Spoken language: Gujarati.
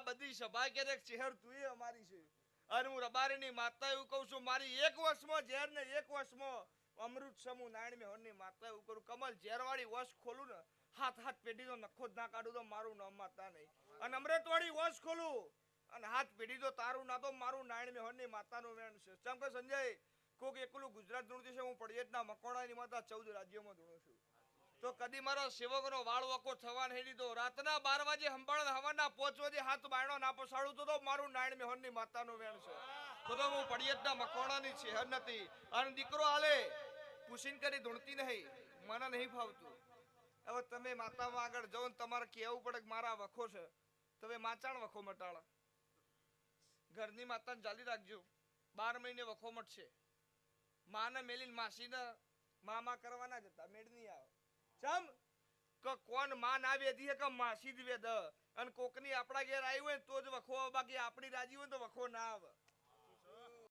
આ બધી સભા ચહેર તું અમારી છે. અને હું રબારીની માતા એવું કહું છું, મારી એક વર્ષમાં ઝેર ને એક વર્ષમાં અમૃત સમૂહ નારાયણ મેહોરની માતા એવું કરું. કમલ ઝેરવાળી વશ ખોલું ને, હાથ હાથ પેઢી તો નખો જ ના કાઢું તો મારું નામ માતા નહીં. અને અમૃતવાળી વશ ખોલું અને હાથ પેઢી તો તારું ના તો મારું નારાયણ મેહોરની માતાનું વેણ છે. ચમ કે સંજય, કોક એકલું ગુજરાત ધૂણતી છે, હું પડિયતના મકોડાની માતા ચૌદ રાજ્યોમાં ધૂણું છું. તો કદી મારો સેવકનો વાળ વકો થવા નહીં દીધો. રાતના બાર વાગે સંભાળ હવાના પોચ વાગે હાથ બાયણો ના પસાડું તો મારું નારાયણ મેહોરની માતાનું વેણ છે. તો તો હું પડિયતના મકોડાની છે નથી. અને દીકરો હાલે, પૂછીને કરી ધૂણતી નહીં. મને નહીં ફાવતું. હવે તમે માતામાં આગળ જાઓ ને તમારે કહેવું પડે કે મારા વખો છે. તમે માચાણ વખો મટાળા ઘરની માતાને ચાલી રાખજો. બાર મહિને વખો મટશે. માને મેલીને માસીને મામા કરવાના જ હતા. મેળ નહીં આવે ચમ? કે કોણમાં ના વેધી કે માસી જ વેદ અને કોકની આપણા ઘેર આવી હોય તો જ વખો બાકી આપણી રાજી હોય તો વખો ના આવે.